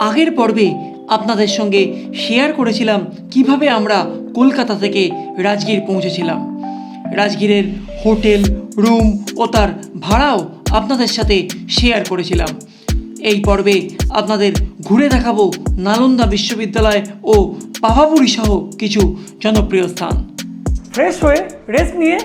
আগের পর্বে আপনাদের সঙ্গে শেয়ার করেছিলাম কীভাবে আমরা কলকাতা থেকে রাজগীর পৌঁছেছিলাম। রাজগীরের হোটেল, রুম ও তার ভাড়াও আপনাদের সাথে শেয়ার করেছিলাম। এই পর্বে আপনাদের ঘুরে দেখাবো নালন্দা বিশ্ববিদ্যালয় ও পাভাপুরি সহ কিছু জনপ্রিয় স্থান। ফ্রেশ হয়ে রেস্ট নিয়ে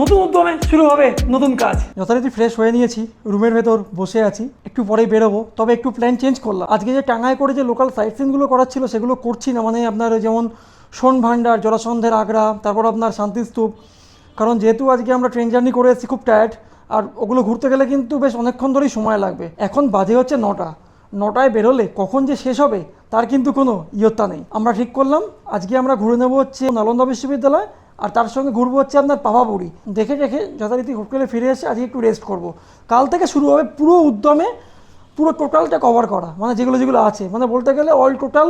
নতুন উদ্যমে শুরু হবে নতুন কাজ। যথারীতি ফ্রেশ হয়ে নিয়েছি, রুমের ভেতর বসে আছি, একটু পরেই বেরোবো, তবে একটু প্ল্যান চেঞ্জ করলাম। আজকে যে টাঙ্গায় করে যে লোকাল সাইট সিনগুলো করার ছিল সেগুলো করছি না মানে আপনার যেমন সোন ভান্ডার জলাসন্ধের আগ্রা, তারপর আপনার শান্তিস্তূপ। কারণ যেহেতু আজকে আমরা ট্রেন জার্নি করে এসেছি, খুব টায়ার্ড আর ওগুলো ঘুরতে গেলে কিন্তু বেশ অনেকক্ষণ ধরেই সময় লাগবে। এখন বাজে হচ্ছে নটা। নটায় বেরোলে কখন যে শেষ হবে, তার কিন্তু কোনো ইয়ত্তা নেই। আমরা ঠিক করলাম, আজকে আমরা ঘুরে নেব হচ্ছে নালন্দা বিশ্ববিদ্যালয় আর তার সঙ্গে ঘুরবো হচ্ছে আপনার পাভাপুরি দেখে দেখে যথারীতি হোটেলে ফিরে এসে আজকে একটু রেস্ট করব। কাল থেকে শুরু হবে পুরো উদ্যমে পুরো টোটালটা কভার করা মানে যেগুলো যেগুলো আছে। মানে বলতে গেলে অল টোটাল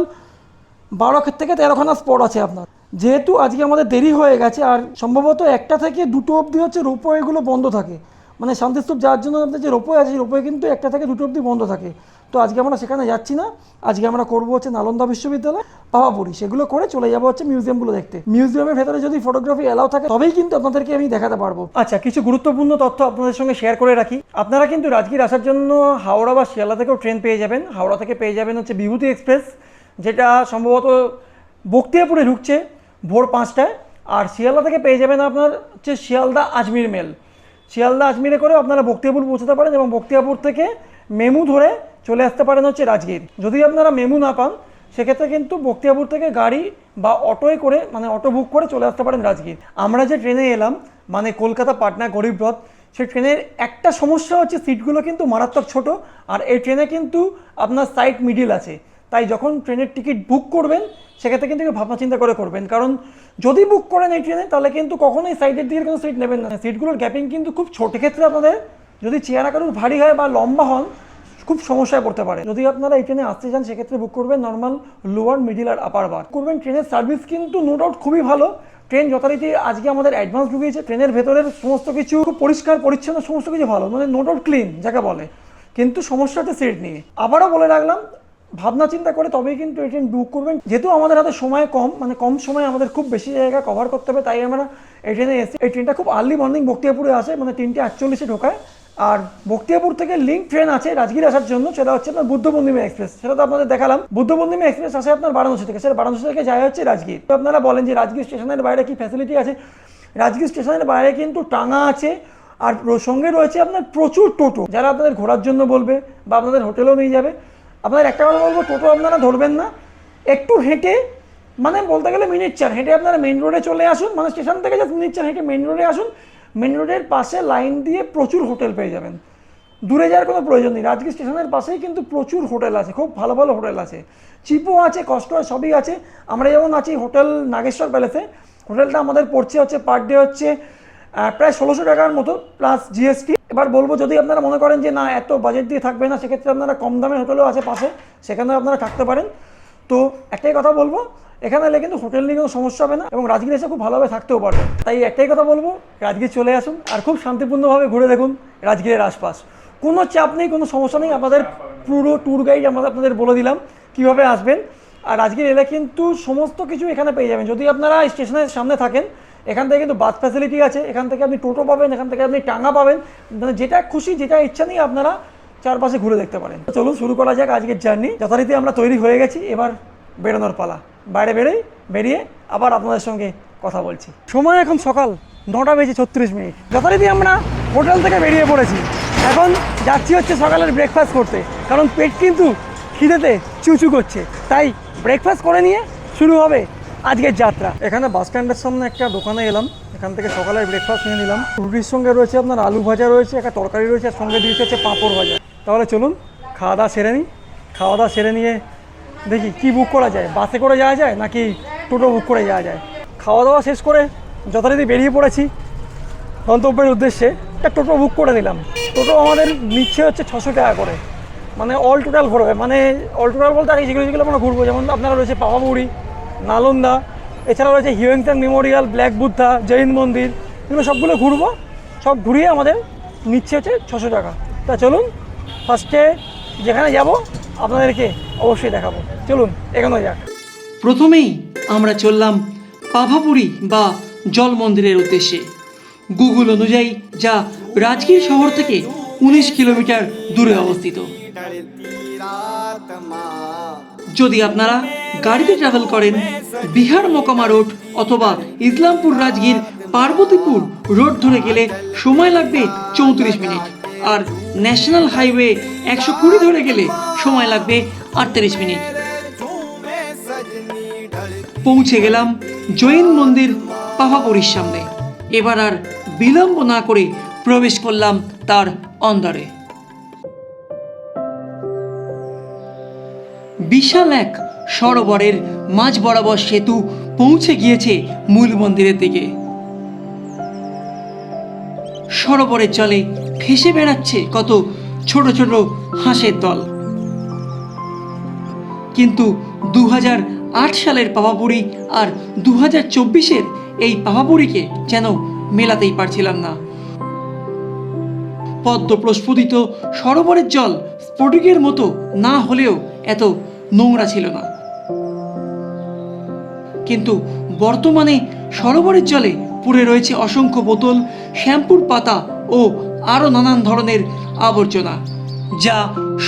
বারো থেকে তেরোখানা স্পট আছে আপনার। যেহেতু আজকে আমাদের দেরি হয়ে গেছে, আর সম্ভবত একটা থেকে দুটো অবধি হচ্ছে রোপওয়েগুলো বন্ধ থাকে। মানে শান্তিস্তূপ যাওয়ার জন্য আপনার যে রোপওয়ে আছে রোপওয়ে কিন্তু একটা থেকে দুটো অবধি বন্ধ থাকে। তো আজকে আমরা সেখানে যাচ্ছি না। আজকে আমরা করব হচ্ছে নালন্দা বিশ্ববিদ্যালয়, পাওয়াপুরি। সেগুলো করে চলে যাব হচ্ছে মিউজিয়ামগুলো দেখতে। মিউজিয়ামের ভেতরে যদি ফটোগ্রাফি এলাও থাকে, তবেই কিন্তু আপনাদেরকে আমি দেখাতে পারব। আচ্ছা কিছু গুরুত্বপূর্ণ তথ্য আপনাদের সঙ্গে শেয়ার করে রাখি। আপনারা কিন্তু রাজগীর আসার জন্য হাওড়া বা শিয়ালদা থেকেও ট্রেন পেয়ে যাবেন। হাওড়া থেকে পেয়ে যাবেন হচ্ছে বিভূতি এক্সপ্রেস যেটা সম্ভবত বক্তিয়াপুরে ঢুকছে ভোর পাঁচটায়। আর শিয়ালদা থেকে পেয়ে যাবেন আপনার হচ্ছে শিয়ালদা আজমির মেল। শিয়ালদা আজমিরে করে আপনারা বক্তিয়াপুর পৌঁছতে পারেন এবং বক্তিয়াপুর থেকে মেমু ধরে চলে আসতে পারেন হচ্ছে রাজগীর। যদি আপনারা মেমু না পান, সেক্ষেত্রে কিন্তু বক্তিয়াপুর থেকে গাড়ি বা অটোয় করে মানে অটো বুক করে চলে আসতে পারেন রাজগীর। আমরা যে ট্রেনে এলাম মানে কলকাতা, পাটনা গরিবরথ সেই ট্রেনের একটা সমস্যা হচ্ছে সিটগুলো কিন্তু মারাত্মক ছোট, আর এই ট্রেনে কিন্তু আপনার সাইড মিডিল আছে। তাই যখন ট্রেনের টিকিট বুক করবেন, সেক্ষেত্রে কিন্তু ভাবনা চিন্তা করে করবেন। কারণ যদি বুক করেন এই ট্রেনে, তাহলে কিন্তু কখনোই সাইডের দিকে কোনো সিট নেবেন না। সিটগুলোর গ্যাপিং কিন্তু খুব ছোট। ক্ষেত্রে আপনাদের যদি চেয়ার আকারের ভারী হয় বা লম্বা হন খুব সমস্যায় পড়তে পারে। যদি আপনারা এই ট্রেনে আসতে চান, সেক্ষেত্রে বুক করবেন নর্মাল লোয়ার মিডিল আর আপার বার করবেন ট্রেনের সার্ভিস কিন্তু নো ডাউট খুবই ভালো। ট্রেন যথারীতি আজকে আমাদের অ্যাডভান্স ঢুকিয়েছে, ট্রেনের ভেতরের সমস্ত কিছু খুব পরিষ্কার, পরিচ্ছন্ন, সমস্ত কিছু ভালো মানে নো ডাউট ক্লিন যাকে বলে। কিন্তু সমস্যা হচ্ছে সিট নিয়ে। আবারও বলে রাখলাম, ভাবনা চিন্তা করে তবেই কিন্তু এই ট্রেন বুক করবেন। যেহেতু আমাদের হাতে সময় কম মানে কম সময় আমাদের খুব বেশি জায়গা কভার করতে হবে, তাই আমরা এই ট্রেনে এসে, এই ট্রেনটা খুব আর্লি মর্নিং বক্তিয়াপুরে আসে মানে তিনটে আটচল্লিশে ঢোকায়। আর বক্তিয়াপুর থেকে লিঙ্ক ট্রেন আছে রাজগীর আসার জন্য, সেটা হচ্ছে আপনার বুদ্ধ পূর্ণিমা এক্সপ্রেস সেটা তো আপনাদের দেখালাম। বুদ্ধ পূর্ণিমা এক্সপ্রেস আসে আপনার বারাণসী থেকে। সেটা বারাণসী থেকে যায় হচ্ছে রাজগীর। তো আপনারা বলেন যে রাজগীর স্টেশনের বাইরে কি ফ্যাসিলিটি আছে? রাজগীর স্টেশনের বাইরে কিন্তু টাঙা আছে আর সঙ্গে রয়েছে আপনার প্রচুর টোটো। যারা আপনাদের ঘোরার জন্য বলবে বা আপনাদের হোটেলেও নিয়ে যাবে। আপনাদের একটা কথা বলব, টোটো আপনারা ধরবেন না। একটু হেঁটে মানে বলতে গেলে মিনিট চার। হেঁটে আপনারা মেন রোডে চলে আসুন মানে স্টেশন থেকে জাস্ট মিনিট চার হেঁটে মেন রোডে আসুন। মেন রোডের পাশে লাইন দিয়ে প্রচুর হোটেল পেয়ে যাবেন। দূরে যাওয়ার কোনো প্রয়োজন নেই। রাজগীর স্টেশনের পাশেই কিন্তু প্রচুর হোটেল আছে, খুব ভালো ভালো হোটেল আছে। চিপও আছে কষ্ট সবই আছে। আমরা যেমন আছি হোটেল নাগেশ্বর প্যালেসে। হোটেলটা আমাদের পড়ছে হচ্ছে পার ডে হচ্ছে প্রায় ষোলোশো টাকার মতো, প্লাস জিএসটি। এবার বলব, যদি আপনারা মনে করেন যে না, এত বাজেট দিয়ে থাকবে না, সেক্ষেত্রে আপনারা কম দামের হোটেলও আছে পাশে, সেখানেও আপনারা থাকতে পারেন। তো একটাই কথা বলব এখানে এলে কিন্তু হোটেল নিয়ে কোনো সমস্যা হবে না এবং রাজগীর এসে খুব ভালোভাবে থাকতেও পারবেন তাই একটাই কথা বলব, রাজগীর চলে আসুন আর খুব শান্তিপূর্ণভাবে ঘুরে দেখুন রাজগীরের আশপাশ। কোনো চাপ নেই, কোনো সমস্যা নেই আপনাদের পুরো ট্যুর গাইড আমরা আপনাদের বলে দিলাম কীভাবে আসবেন। আর রাজগীর এলে কিন্তু সমস্ত কিছু এখানে পেয়ে যাবেন। যদি আপনারা স্টেশনের সামনে থাকেন, এখান থেকে কিন্তু বাস ফ্যাসিলিটি আছে, এখান থেকে আপনি টোটো পাবেন, এখান থেকে আপনি টাঙ্গা পাবেন। মানে যেটা খুশি, যেটা ইচ্ছা নেই আপনারা চারপাশে ঘুরে দেখতে পারেন। চলুন শুরু করা যাক আজকের জার্নি যথারীতি আমরা তৈরি হয়ে গেছি। এবার বেরোনোর পালা। বাইরে বেরোই, বেরিয়ে আবার আপনাদের সঙ্গে কথা বলছি। সময় এখন সকাল নটা বেজে ছত্রিশ মিনিট। যথারীতি আমরা হোটেল থেকে বেরিয়ে পড়েছি। এখন যাচ্ছি হচ্ছে সকালের ব্রেকফাস্ট করতে। কারণ পেট কিন্তু খিদেতে চুচু করছে। তাই ব্রেকফাস্ট করে নিয়ে শুরু হবে আজকের যাত্রা। এখানে বাস স্ট্যান্ডের সামনে একটা দোকানে এলাম। এখান থেকে সকালের ব্রেকফাস্ট নিয়ে নিলাম। রুটির সঙ্গে রয়েছে আপনার আলু ভাজা রয়েছে, একটা তরকারি রয়েছে, আর সঙ্গে দিয়েছে হচ্ছে পাঁপড় ভাজা। তাহলে চলুন, খাওয়া দাওয়া সেরে নিই। খাওয়া দাওয়া সেরে নিয়ে দেখি কি বুক করা যায়? বাসে করে যাওয়া যায় নাকি টোটো বুক করে যাওয়া যায়? খাওয়া দাওয়া শেষ করে যথারীতি বেরিয়ে পড়েছি। গন্তব্যের উদ্দেশ্যে একটা টোটো বুক করে দিলাম টোটো আমাদের নিচ্ছে হচ্ছে ছশো টাকা করে। মানে অল টোটাল ঘুরবে। মানে অল টোটাল বলতে আগে যেগুলো যেগুলো আমরা ঘুরবো, যেমন আপনারা রয়েছে পাপামুড়ি নালন্দা এছাড়া রয়েছে Hiuen Tsang memorial, black Buddha, Jain মন্দির, এগুলো সবগুলো ঘুরবো। সব ঘুরিয়ে আমাদের নিচ্ছে হচ্ছে ছশো টাকা। তা চলুন ফার্স্টে যেখানে যাব আপনাদেরকে অবশ্যই দেখাবো। চলুন এগোনো যাক। প্রথমেই আমরা চললাম পাভাপুরি বা জল মন্দিরের উদ্দেশ্যে। গুগল অনুযায়ী যা রাজগীর শহর থেকে উনিশ কিলোমিটার দূরে অবস্থিত। যদি আপনারা গাড়িতে ট্রাভেল করেন, বিহার মোকামা রোড অথবা ইসলামপুর রাজগীর পার্বতীপুর রোড ধরে গেলে সময় লাগবে চৌত্রিশ মিনিট। আর ন্যাশনাল হাইওয়ে একশো কুড়ি ধরে গেলে সময় লাগবে আটত্রিশ মিনিট। পৌঁছে গেলাম জৈন মন্দির পাভাপুরীর সামনে। এবার আর বিলম্ব না করে প্রবেশ করলাম তার অন্দরে। বিশাল এক সরোবরের মাঝ বরাবর সেতু পৌঁছে গিয়েছে মূল মন্দিরের দিকে। সরোবরের জলে ভেসে বেড়াচ্ছে কত ছোট ছোট হাঁসের দল। কিন্তু দু সালের পাভাপুরি আর দু হাজার চব্বিশের এই পাভাপুরিকে যেন মেলাতেই পারছিলাম না। পদ্ম প্রস্ফুটিত সরোবরের জল স্ফটিকের মতো না হলেও এত নোংরা ছিল না। কিন্তু বর্তমানে সরোবরের জলে পুড়ে রয়েছে অসংখ্য বোতল, শ্যাম্পুর পাতা ও আরও নানান ধরনের আবর্জনা, যা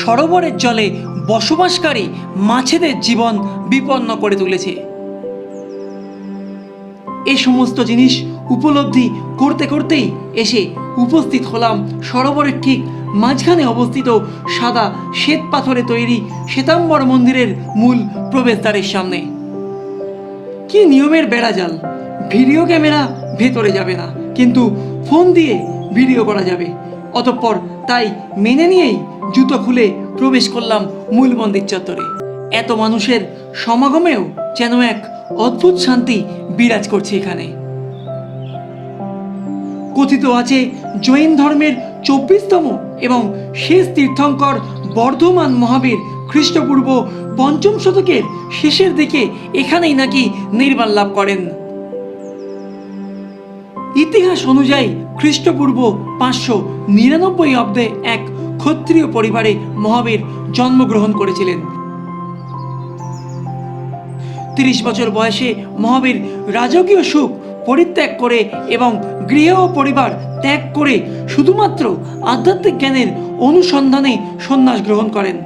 সরোবরের জলে বসবাসকারী মাছেদের জীবন বিপন্ন করে তুলেছে। এ সমস্ত জিনিস উপলব্ধি করতে করতেই এসে উপস্থিত হলাম সরোবরের ঠিক মাঝখানে অবস্থিত সাদা শ্বেত পাথরে তৈরি শ্বেতাম্বর মন্দিরের মূল প্রবেশদ্বারের সামনে। কি নিয়মের বেড়াজাল? ভিডিও ক্যামেরা ভেতরে যাবে না, কিন্তু ফোন দিয়ে ভিডিও করা যাবে। অতঃপর তাই মেনে নিয়েই জুতো খুলে প্রবেশ করলাম মূল মন্দির চত্বরে। এত মানুষের সমাগমেও যেন এক অদ্ভুত শান্তি বিরাজ করছে এখানে। কথিত আছে জৈন ধর্মের চব্বিশতম এবং শেষ তীর্থঙ্কর বর্ধমান মহাবীর খ্রিস্টপূর্ব পঞ্চম শতকের শেষের দিকে এখানেই নাকি নির্মাণ লাভ করেন। ইতিহাস অনুযায়ী খ্রিস্টপূর্ব পাঁচশো নিরানব্বই অব্দে এক ক্ষত্রিয় পরিবারে মহাবীর জন্মগ্রহণ করেছিলেন। তিরিশ বছর বয়সে মহাবীর রাজকীয় সুখ পরিত্যাগ করে এবং গৃহ পরিবার ত্যাগ করে শুধুমাত্র আধ্যাত্মিক জ্ঞানের অনুসন্ধানে সন্ন্যাস গ্রহণ করেন।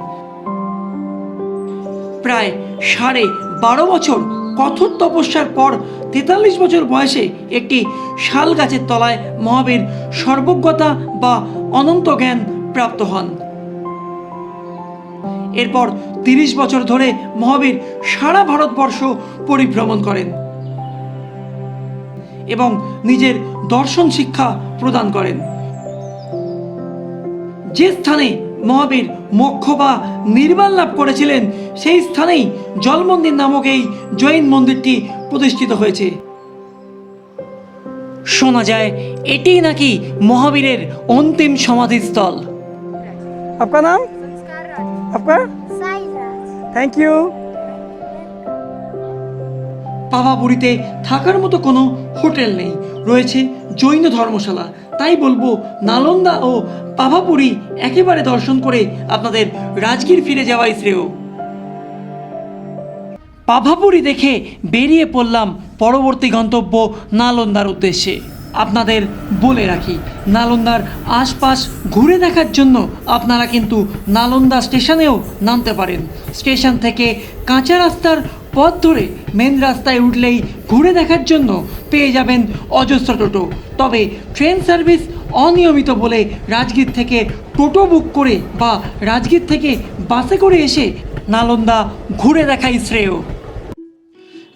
প্রায় সাড়ে বারো বছর কঠোর তপস্যার পর তেতাল্লিশ বছর বয়সে একটি শাল গাছের তলায় মহাবীর সর্বজ্ঞতা বা অনন্ত জ্ঞান প্রাপ্ত হন। এরপর তিরিশ বছর ধরে মহাবীর সারা ভারতবর্ষ পরিভ্রমণ করেন এবং নিজের দর্শন শিক্ষা প্রদান করেন। যে স্থানে মহাবীর মোক্ষ বা নির্মাণ লাভ করেছিলেন, সেই স্থানেই জলমন্দির নামক এই জৈন মন্দিরটি প্রতিষ্ঠিত হয়েছে। শোনা যায় এটি নাকি মহাবীরের অন্তিম সমাধিস্থল। আপনার নাম? আপনার? থ্যাংক ইউ পাভাপুরিতে থাকার মতো কোনো হোটেল নেই। রয়েছে জৈন ধর্মশালা। তাই বলব নালন্দা ও পাভাপুরি একেবারে দর্শন করে আপনাদের রাজগীর ফিরে যাওয়াই শ্রেয়। পাভাপুরী দেখে বেরিয়ে পড়লাম পরবর্তী গন্তব্য নালন্দার উদ্দেশ্যে। আপনাদের বলে রাখি, নালন্দার আশপাশ ঘুরে দেখার জন্য আপনারা কিন্তু নালন্দা স্টেশনেও নামতে পারেন। স্টেশন থেকে কাঁচা রাস্তার পথ ধরে মেন রাস্তায় উঠলেই ঘুরে দেখার জন্য পেয়ে যাবেন অজস্র টোটো। তবে ট্রেন সার্ভিস অনিয়মিত বলে রাজগীর থেকে টোটো বুক করে বা রাজগীর থেকে বাসে করে এসে নালন্দা ঘুরে দেখাই শ্রেয়।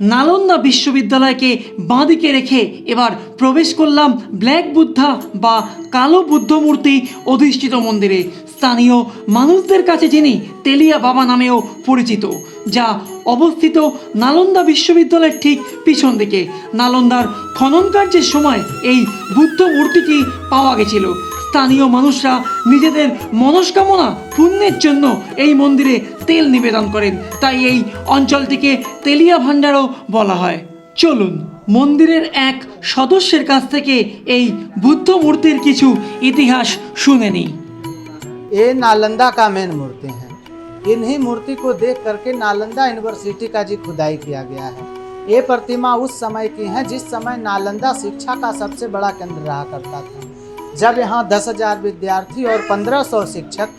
নালন্দা বিশ্ববিদ্যালয়কে বাঁদিকে রেখে এবার প্রবেশ করলাম ব্ল্যাক বুদ্ধা বা কালো বুদ্ধ মূর্তি অধিষ্ঠিত মন্দিরে। স্থানীয় মানুষদের কাছে যিনি তেলিয়া বাবা নামেও পরিচিত, যা অবস্থিত নালন্দা বিশ্ববিদ্যালয়ের ঠিক পিছন দিকে। নালন্দার খনন কার্যের সময় এই বুদ্ধ মূর্তিটি পাওয়া গেছিল। স্থানীয় মানুষরা নিজেদের মনস্কামনা পূর্ণের জন্য এই মন্দিরে তেল নিবেদন করেন তাই এই অঞ্চলটিকে তেলিয়া ভাণ্ডারও বলা হয় চলুন মন্দিরের এক সদস্যের কাছ থেকে এই বুদ্ধ মূর্তির কিছু ইতিহাস শুনে নিই ये नालंदा का मेन मूर्ति है इन्हीं मूर्ति को देख करके नालंदा यूनिवर्सिटी का जी खुदाई किया गया है ये प्रतिमा उस समय की है जिस समय नालंदा शिक्षा का सबसे बड़ा केंद्र रहा करता था जब यहाँ दस हज़ार विद्यार्थी और पंद्रह सौ शिक्षक,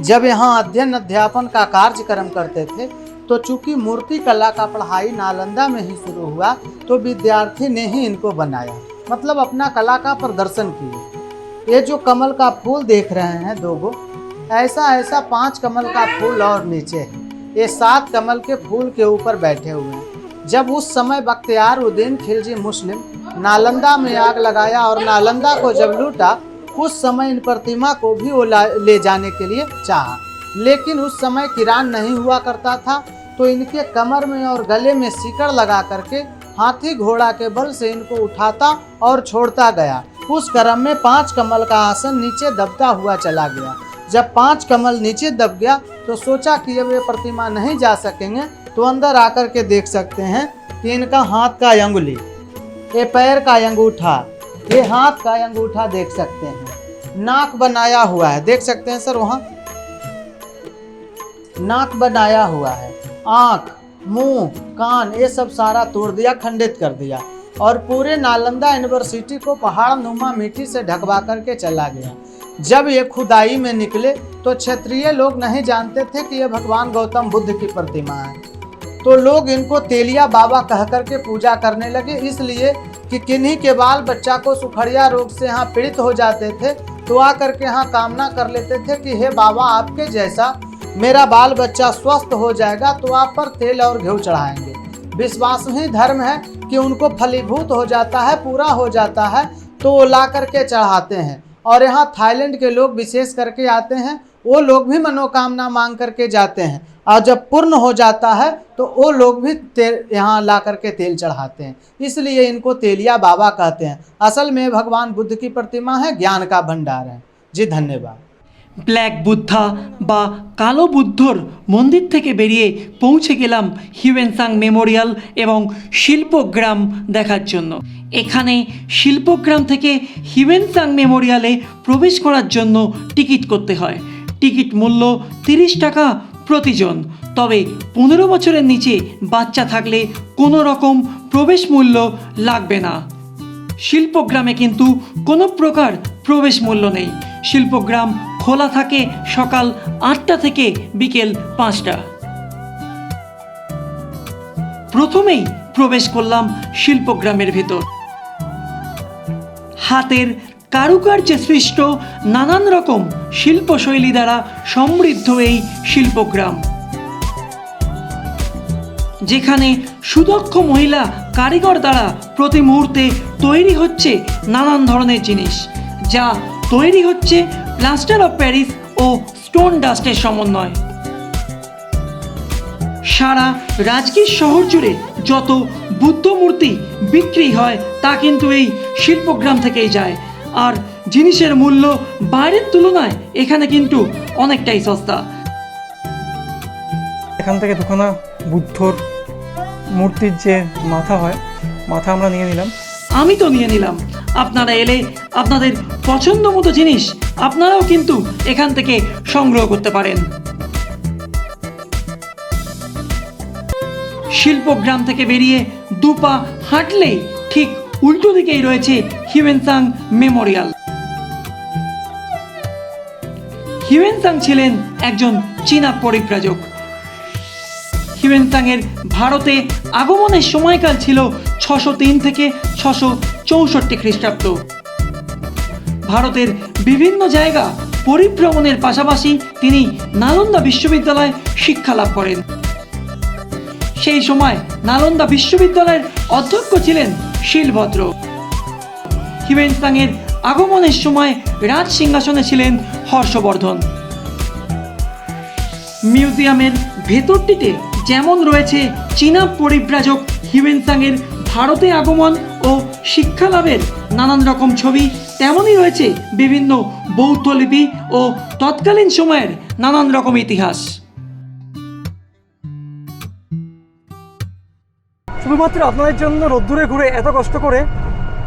जब यहाँ अध्ययन अध्यापन का कार्यक्रम करते थे तो चूँकि मूर्ति कला का पढ़ाई नालंदा में ही शुरू हुआ तो विद्यार्थी ने ही इनको बनाया। मतलब अपना कला का प्रदर्शन किए ये जो कमल का फूल देख रहे हैं दो गो ऐसा ऐसा पाँच कमल का फूल और नीचे है। ये सात कमल के फूल के ऊपर बैठे हुए हैं। जब उस समय बख्तियार उद्दीन खिलजी मुस्लिम नालंदा में आग लगाया और नालंदा को जब लूटा उस समय इन प्रतिमा को भी वो ला- जाने के लिए चाहा। लेकिन उस समय किरान नहीं हुआ करता था तो इनके कमर में और गले में सिकड़ लगा करके हाथी घोड़ा के बल से इनको उठाता और छोड़ता गया। उस क्रम में पाँच कमल का आसन नीचे दबता हुआ चला गया। जब पाँच कमल नीचे दब गया तो सोचा कि अब ये प्रतिमा नहीं जा सकेंगे तो अंदर आकर के देख सकते हैं कि इनका हाथ का अंगुली। ये पैर का अंगूठा, ये हाथ का अंगूठा देख सकते हैं। नाक बनाया हुआ है। देख सकते हैं सर वहाँ? नाक बनाया हुआ है। आँख, मुँह, कान, ये सब सारा तोड़ दिया, खंडित कर दिया। और पूरे नालंदा यूनिवर्सिटी को पहाड़ नुमा मिट्टी से ढकवा करके चला गया। जब ये खुदाई में निकले तो क्षेत्रीय लोग नहीं जानते थे कि ये भगवान गौतम बुद्ध की प्रतिमा है। तो लोग इनको तेलिया बाबा कह करके पूजा करने लगे, इसलिए कि किन्हीं के बाल बच्चा को सुखड़िया रोग से यहाँ पीड़ित हो जाते थे तो आ करके यहाँ कामना कर लेते थे कि हे बाबा, आपके जैसा मेरा बाल बच्चा स्वस्थ हो जाएगा तो आप पर तेल और घी चढ़ाएँगे। विश्वास ही धर्म है कि उनको फलीभूत हो जाता है, पूरा हो जाता है तो वो ला करके चढ़ाते हैं। और यहाँ थाईलैंड के लोग विशेष करके आते हैं वो लोग भी मनोकामना मांग करके जाते हैं और जब पूर्ण हो जाता है तो वो लोग भी तेल यहाँ ला करके तेल चढ़ाते हैं इसलिए इनको तेलिया बाबा कहते हैं असल में भगवान बुद्ध की प्रतिमा है ज्ञान का भंडार है जी धन्यवाद ব্ল্যাক বুদ্ধা বা কালো বুদ্ধর মন্দির থেকে বেরিয়ে পৌঁছে গেলাম হিউয়েনসাং মেমোরিয়াল এবং শিল্পগ্রাম দেখার জন্য এখানে শিল্পগ্রাম থেকে হিউয়েনসাং মেমোরিয়ালে প্রবেশ করার জন্য টিকিট করতে হয় টিকিট মূল্য তিরিশ টাকা প্রতিজন। তবে পনেরো বছরের নিচে বাচ্চা থাকলে কোনো রকম প্রবেশ মূল্য লাগবে না। শিল্পগ্রামে কিন্তু কোনো প্রকার প্রবেশ মূল্য নেই। শিল্পগ্রাম খোলা থাকে সকাল আটটা থেকে বিকেল পাঁচটা। প্রথমেই প্রবেশ করলাম শিল্পগ্রামের ভেতর। হাতের কারুকার্যে সৃষ্ট নানান রকম শিল্পশৈলী দ্বারা সমৃদ্ধ এই শিল্পগ্রাম। যেখানে সুদক্ষ মহিলা কারিগর দ্বারা প্রতি মুহূর্তে তৈরি হচ্ছে নানান ধরনের জিনিস, যা তৈরি হচ্ছে প্লাস্টার অফ প্যারিস ও স্টোন ডাস্টের সমন্বয়। সারা রাজগীর শহর জুড়ে যত বুদ্ধ মূর্তি বিক্রি হয়, তা কিন্তু এই শিল্পগ্রাম থেকেই যায়। আর জিনিসের মূল্য বাইরের তুলনায় এখানে কিন্তু অনেকটাই সস্তা। এখান থেকে দুখানা বুদ্ধর মূর্তির যে মাথা হয় মাথা আমরা নিয়ে নিলাম। আমি তো নিয়ে নিলাম। আপনারা এলে আপনাদের পছন্দ মতো জিনিস আপনারাও কিন্তু এখান থেকে সংগ্রহ করতে পারেন। শিল্পগ্রাম থেকে বেরিয়ে দুপা হাঁটলেই ঠিক উল্টো দিকেই রয়েছে হিউয়েনসাং মেমোরিয়াল হিউয়েনসাং ছিলেন একজন চীনা পরিব্রাজক। হিউয়েনসাংয়ের ভারতে আগমনের সময়কাল ছিল ছশো তিন থেকে ছশো চৌষট্টি খ্রিস্টাব্দ। ভারতের বিভিন্ন জায়গা পরিভ্রমণের পাশাপাশি তিনি নালন্দা বিশ্ববিদ্যালয়ে শিক্ষা লাভ করেন। সেই সময় নালন্দা বিশ্ববিদ্যালয়ের অধ্যক্ষ ছিলেন শিলভদ্র। হিউয়েনসাংয়ের আগমনের সময় রাজ সিংহাসনে ছিলেন হর্ষবর্ধন। মিউজিয়ামের ভেতরটিতে যেমন রয়েছে চীনা পরিব্রাজক হিউয়েনসাংয়ের ভারতে আগমন ও শিক্ষা লাভের নানান রকম ছবি, তেমনই রয়েছে বিভিন্ন বৌদ্ধ লিপি ও তৎকালীন সময়ের নানান রকম ইতিহাস। শুধুমাত্র আপনাদের জন্য রোদ্দুরে ঘুরে এত কষ্ট করে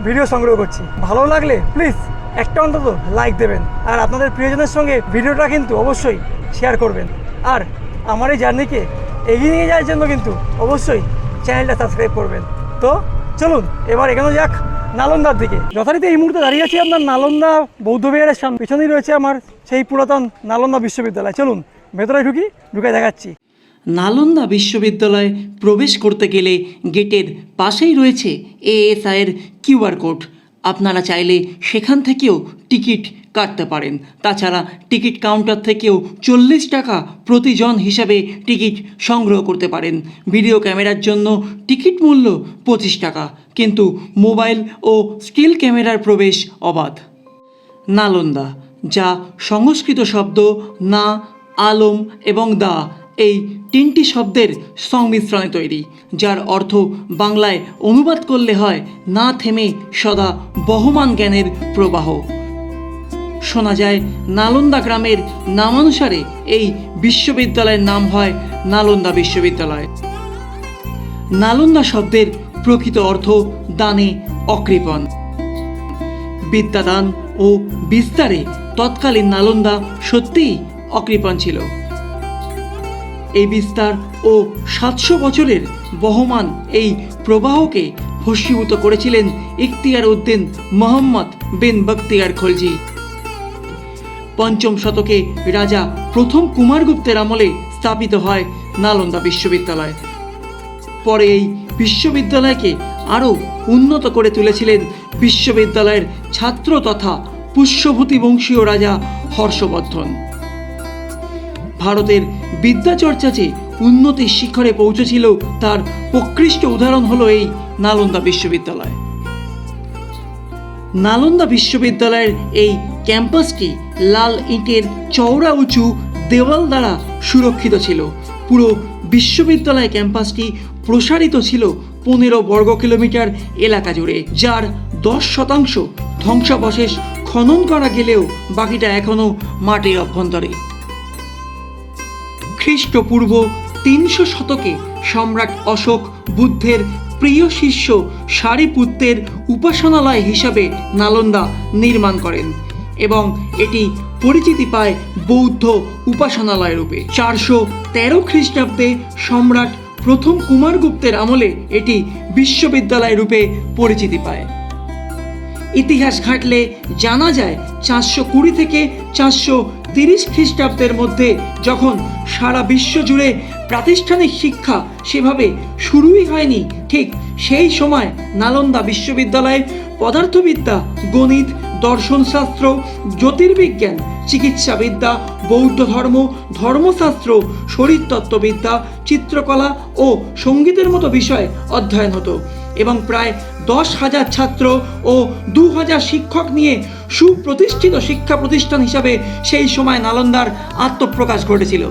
ভিডিও সংগ্রহ করছি। ভালো লাগলে প্লিজ একটা অন্তত লাইক দেবেন। আর আপনাদের প্রিয়জনের সঙ্গে ভিডিওটা কিন্তু অবশ্যই শেয়ার করবেন। আর আমার এই জার্নিকে এগিয়ে নিয়ে যাওয়ার জন্য কিন্তু অবশ্যই চ্যানেলটা সাবস্ক্রাইব করবেন। তো চলুন, এবার এখানে যাক নালন্দার দিকে। যথারীতি এই মুহূর্তে দাঁড়িয়ে আছি আপনার নালন্দা বৌদ্ধ বিহারের সামনে পিছনেই রয়েছে আমার সেই পুরাতন নালন্দা বিশ্ববিদ্যালয়। চলুন, ভেতরে ঢুকি, ঢুকে দেখাচ্ছি। নালন্দা বিশ্ববিদ্যালয়ে প্রবেশ করতে গেলে গেটের পাশেই রয়েছে এএসআইয়ের কিউআর কোড। আপনারা চাইলে সেখান থেকেও টিকিট কাটতে পারেন। তাছাড়া টিকিট কাউন্টার থেকেও চল্লিশ টাকা প্রতিজন হিসাবে টিকিট সংগ্রহ করতে পারেন। ভিডিও ক্যামেরার জন্য টিকিট মূল্য পঁচিশ টাকা। কিন্তু মোবাইল ও স্টিল ক্যামেরার প্রবেশ অবাধ। নালন্দা, যা সংস্কৃত শব্দ না, আলম এবং দা এই তিনটি শব্দের সংমিশ্রণে তৈরি, যার অর্থ বাংলায় অনুবাদ করলে হয় না থেমে সদা বহমান জ্ঞানের প্রবাহ। শোনা যায়, নালন্দা গ্রামের নামানুসারে এই বিশ্ববিদ্যালয়ের নাম হয় নালন্দা বিশ্ববিদ্যালয়। নালন্দা শব্দের প্রকৃত অর্থ দানে অকৃপণ। বিদ্যাদান ও বিস্তারে তৎকালীন নালন্দা সত্যিই অকৃপণ ছিল। এই বিস্তার ও সাতশো বছরের বহমান এই প্রবাহকে ভস্মীভূত করেছিলেন ইখতিয়ার উদ্দিন মোহাম্মদ বিন বখতিয়ার খলজি। পঞ্চম শতকে রাজা প্রথম কুমারগুপ্তের আমলে স্থাপিত হয় নালন্দা বিশ্ববিদ্যালয়। পরে এই বিশ্ববিদ্যালয়কে আরও উন্নত করে তুলেছিলেন বিশ্ববিদ্যালয়ের ছাত্র তথা পুষ্যভূতি বংশীয় রাজা হর্ষবর্ধন। ভারতের বিদ্যাচর্চা যে উন্নতির শিখরে পৌঁছেছিল, তার প্রকৃষ্ট উদাহরণ হলো এই নালন্দা বিশ্ববিদ্যালয়। নালন্দা বিশ্ববিদ্যালয়ের এই ক্যাম্পাসটি লাল ইটের চওড়া উঁচু দেওয়াল দ্বারা সুরক্ষিত ছিল। পুরো বিশ্ববিদ্যালয় ক্যাম্পাসটি প্রসারিত ছিল পনেরো বর্গ কিলোমিটার এলাকা জুড়ে, যার দশ শতাংশ ধ্বংসাবশেষ খনন করা গেলেও বাকিটা এখনও মাটির অভ্যন্তরে। খ্রিস্টপূর্ব তিনশো শতকে সম্রাট অশোক বুদ্ধের প্রিয় শিষ্য সারিপুত্রের উপাসনালয় হিসাবে নালন্দা নির্মাণ করেন এবং এটি পরিচিতি পায় বৌদ্ধ উপাসনালয় রূপে। চারশো তেরো খ্রিস্টাব্দে সম্রাট প্রথম কুমারগুপ্তের আমলে এটি বিশ্ববিদ্যালয় রূপে পরিচিতি পায়। ইতিহাস ঘাটলে জানা যায় চারশো কুড়ি থেকে চারশো তিরিশ খ্রিস্টাব্দের মধ্যে যখন সারা বিশ্ব জুড়ে প্রাতিষ্ঠানিক শিক্ষা সেভাবে শুরুই হয়নি, ঠিক সেই সময় নালন্দা বিশ্ববিদ্যালয়ে পদার্থবিদ্যা, গণিত, দর্শনশাস্ত্র, জ্যোতির্বিজ্ঞান, চিকিৎসাবিদ্যা বৌদ্ধ ধর্ম ধর্মশাস্ত্র, শরীরতত্ত্ববিদ্যা, চিত্রকলা ও সঙ্গীতের মতো বিষয় অধ্যয়ন হতো। এবং প্রায় দশ হাজার ছাত্র ও দু হাজার শিক্ষক নিয়ে সুপ্রতিষ্ঠিত শিক্ষা প্রতিষ্ঠান হিসাবে সেই সময় নালন্দার আত্মপ্রকাশ ঘটেছিল।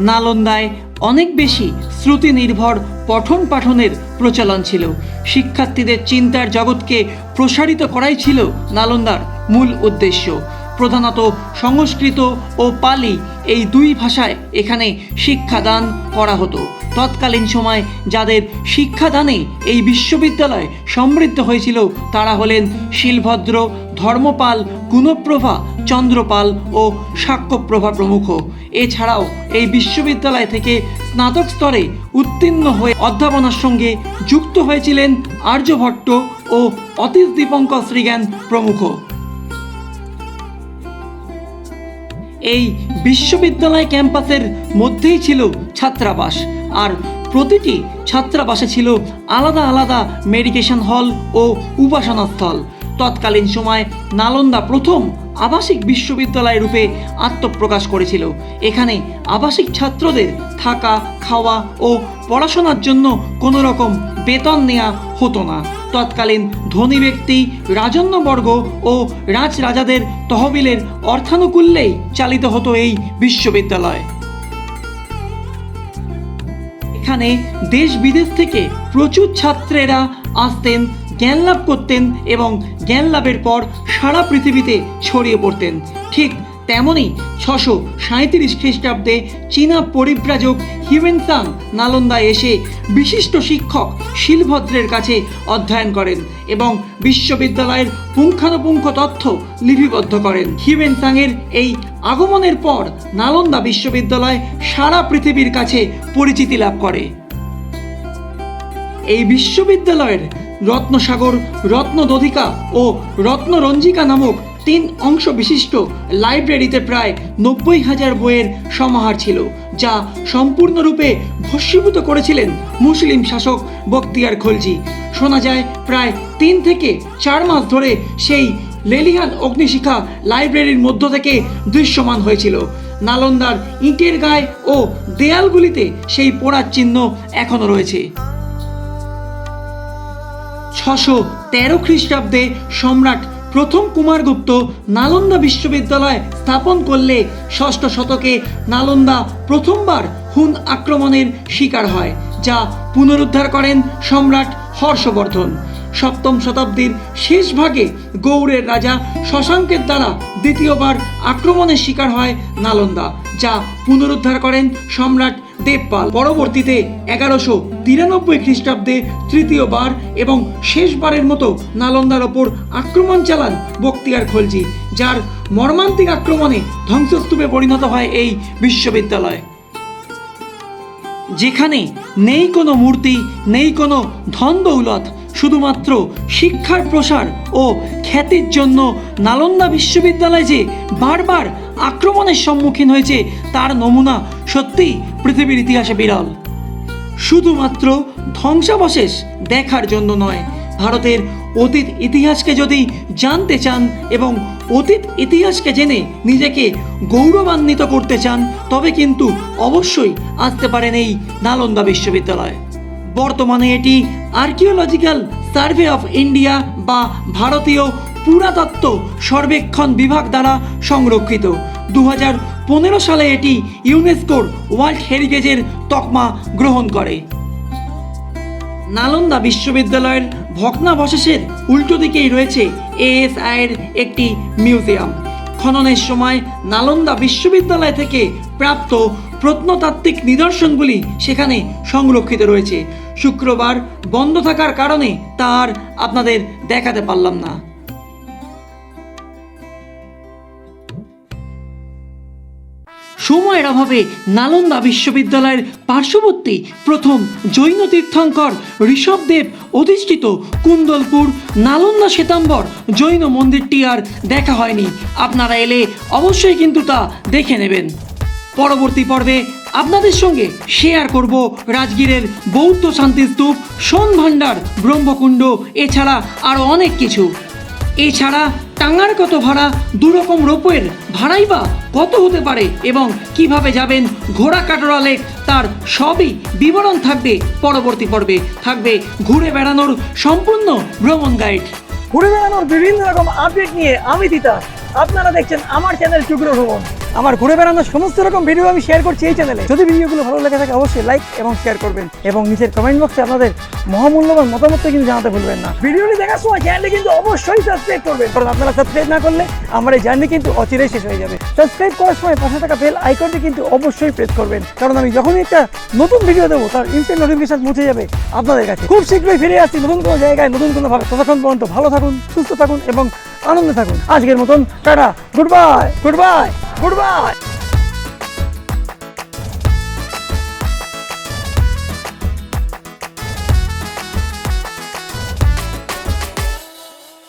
নালন্দায় অনেক বেশি শ্রুতি নির্ভর পঠন পাঠনের প্রচলন ছিল। শিক্ষার্থীদের চিন্তার জগৎকে প্রসারিত করাই ছিল নালন্দার মূল উদ্দেশ্য। প্রধানত সংস্কৃত ও পালি এই দুই ভাষায় এখানে শিক্ষাদান করা হতো। তৎকালীন সময় যাদের শিক্ষাদানে এই বিশ্ববিদ্যালয় সমৃদ্ধ হয়েছিল তারা হলেন শিলভদ্র, ধর্মপাল, গুণপ্রভা, চন্দ্রপাল ও সাক্ষ্যপ্রভা প্রমুখ। এছাড়াও এই বিশ্ববিদ্যালয় থেকে স্নাতক স্তরে উত্তীর্ণ হয়ে অধ্যাপনার সঙ্গে যুক্ত হয়েছিলেন আর্যভট্ট ও অতীশ দীপঙ্কর শ্রীজ্ঞান প্রমুখ। এই বিশ্ববিদ্যালয় ক্যাম্পাসের মধ্যেই ছিল ছাত্রাবাস। আর প্রতিটি ছাত্রাবাসে ছিল আলাদা আলাদা মেডিটেশন হল ও উপাসনাস্থল। তৎকালীন সময় নালন্দা প্রথম আবাসিক বিশ্ববিদ্যালয় রূপে আত্মপ্রকাশ করেছিল। এখানে আবাসিক ছাত্রদের থাকা, খাওয়া ও পড়াশোনার জন্য কোনো রকম বেতন নেওয়া হতো না। তৎকালীন ধনী ব্যক্তি, রাজন্যবর্গ ও রাজরাজাদের তহবিলের অর্থানুকূল্যেই চালিত হতো এই বিশ্ববিদ্যালয়। এখানে দেশ বিদেশ থেকে প্রচুর ছাত্রেরা আসতেন জ্ঞান লাভ করতেন এবং জ্ঞান লাভের পর সারা পৃথিবীতে ছড়িয়ে পড়তেন। ঠিক তেমনই ছশো সাঁত্রিশ খ্রিস্টাব্দে চীনা পরিব্রাজক হিউয়েনসাং নালন্দায় এসে বিশিষ্ট শিক্ষক শিলভদ্রের কাছে অধ্যয়ন করেন এবং বিশ্ববিদ্যালয়ের পুঙ্খানুপুঙ্খ তথ্য লিপিবদ্ধ করেন। হিউয়েনসাংয়ের এই আগমনের পর নালন্দা বিশ্ববিদ্যালয় সারা পৃথিবীর কাছে পরিচিতি লাভ করে। এই বিশ্ববিদ্যালয়ের রত্নসাগর, রত্নদধিকা ও রত্নরঞ্জিকা নামক তিন অংশ বিশিষ্ট লাইব্রেরিতে প্রায় নব্বই হাজার বইয়ের সমাহার ছিল, যা সম্পূর্ণরূপে ভস্মীভূত করেছিলেন মুসলিম শাসক বক্তিয়ার খলজি। শোনা যায়, প্রায় তিন থেকে চার মাস ধরে সেই লেলিহান অগ্নিশিখা লাইব্রেরির মধ্য থেকে দৃশ্যমান হয়েছিল। নালন্দার ইটের গায়ে ও দেয়ালগুলিতে সেই পোড়ার চিহ্ন এখনও রয়েছে। ছশো তেরো খ্রিস্টাব্দে সম্রাট প্রথম কুমারগুপ্ত নালন্দা বিশ্ববিদ্যালয় স্থাপন করলে ষষ্ঠ শতকে নালন্দা প্রথমবার হুন আক্রমণের শিকার হয়, যা পুনরুদ্ধার করেন সম্রাট হর্ষবর্ধন। সপ্তম শতাব্দীর শেষ ভাগে গৌড়ের রাজা শশাঙ্কের দ্বারা দ্বিতীয়বার আক্রমণের শিকার হয় নালন্দা, যা পুনরুদ্ধার করেন সম্রাট দেবপাল পরবর্তীতে এগারোশো তিরানব্বই খ্রিস্টাব্দে তৃতীয়বার এবং শেষবারের মতো নালন্দার ওপর আক্রমণ চালান বক্তিয়ার খলজি, যার মর্মান্তিক আক্রমণে ধ্বংসস্তূপে পরিণত হয় এই বিশ্ববিদ্যালয়। যেখানে নেই কোনো মূর্তি, নেই কোনো ধন দৌলত, শুধুমাত্র শিক্ষার প্রসার ও খ্যাতির জন্য নালন্দা বিশ্ববিদ্যালয় যে বারবার আক্রমণের সম্মুখীন হয়েছে তার নমুনা সত্যিই পৃথিবীর ইতিহাসে বিরল। শুধুমাত্র ধ্বংসাবশেষ দেখার জন্য নয়, ভারতের অতীত ইতিহাসকে যদি জানতে চান এবং অতীত ইতিহাসকে জেনে নিজেকে গৌরবান্বিত করতে চান, তবে কিন্তু অবশ্যই আসতে পারেন এই নালন্দা বিশ্ববিদ্যালয়। বর্তমানে এটি আর্কিওলজিক্যাল সার্ভে অফ ইন্ডিয়া বা ভারতীয় পুরাতত্ত্ব সর্বেক্ষণ বিভাগ দ্বারা সংরক্ষিত। দু পনেরো সালে এটি ইউনেস্কোর ওয়ার্ল্ড হেরিটেজের তকমা গ্রহণ করে। নালন্দা বিশ্ববিদ্যালয়ের ভগ্নাবশেষের উল্টো দিকেই রয়েছে এএসআইয়ের একটি মিউজিয়াম। খননের সময় নালন্দা বিশ্ববিদ্যালয় থেকে প্রাপ্ত প্রত্নতাত্ত্বিক নিদর্শনগুলি সেখানে সংরক্ষিত রয়েছে। শুক্রবার বন্ধ থাকার কারণে তার আপনাদের দেখাতে পারলাম না। সময়ের অভাবে নালন্দা বিশ্ববিদ্যালয়ের পার্শ্ববর্তী প্রথম জৈন তীর্থঙ্কর ঋষভদেব অধিষ্ঠিত কুন্দলপুর নালন্দা শ্বেতাম্বর জৈন মন্দিরটি আর দেখা হয়নি। আপনারা এলে অবশ্যই কিন্তু তা দেখে নেবেন। পরবর্তী পর্বে আপনাদের সঙ্গে শেয়ার করব রাজগীরের বৌদ্ধ শান্তিস্তূপ সোন ভাণ্ডার ব্রহ্মকুণ্ড, এছাড়া আরও অনেক কিছু। এছাড়া টাঙ্গার কত ভাড়া, দুরকম রোপের ভাড়াই বা কত হতে পারে এবং কীভাবে যাবেন ঘোড়া কাটোরা লেক তার সবই বিবরণ থাকবে পরবর্তী পর্বে। থাকবে ঘুরে বেড়ানোর সম্পূর্ণ ভ্রমণ গাইড ঘুরে বেড়ানোর বিভিন্ন রকম আপডেট নিয়ে আমি দিতা আপনারা দেখছেন আমার চ্যানেল টুকরো ভ্রমণ। আমার ঘুরে বেড়ানোর সমস্ত রকম ভিডিও আমি শেয়ার করছি এই চ্যানেলে যদি ভিডিওগুলো ভালো লেগে থাকে, অবশ্যই লাইক এবং শেয়ার করবেন এবং নিচের কমেন্ট বক্সে আপনাদের মহামূল্যবান মতামতটা কিন্তু জানাতে ভুলবেন না। ভিডিওটি দেখার সময় চ্যানেলটি কিন্তু অবশ্যই সাবস্ক্রাইব করবেন, কারণ আপনারা সাবস্ক্রাইব না করলে আমার এই জার্নি কিন্তু অচিরেই শেষ হয়ে যাবে। সাবস্ক্রাইব করার সময় পাশে থাকা বেল আইকনটি কিন্তু অবশ্যই প্রেস করবেন, কারণ আমি যখনই একটা নতুন ভিডিও দেবো, তার ইনস্ট্যান্ট নোটিফিকেশন পৌঁছে যাবে আপনাদের কাছে। খুব শীঘ্রই ফিরে আসছি নতুন কোনো জায়গায়, নতুন কোনো ভাবে। ততক্ষণ পর্যন্ত ভালো থাকুন, সুস্থ থাকুন এবং আনন্দে থাকুন। আজকের মতন টাটা। Goodbye goodbye goodbye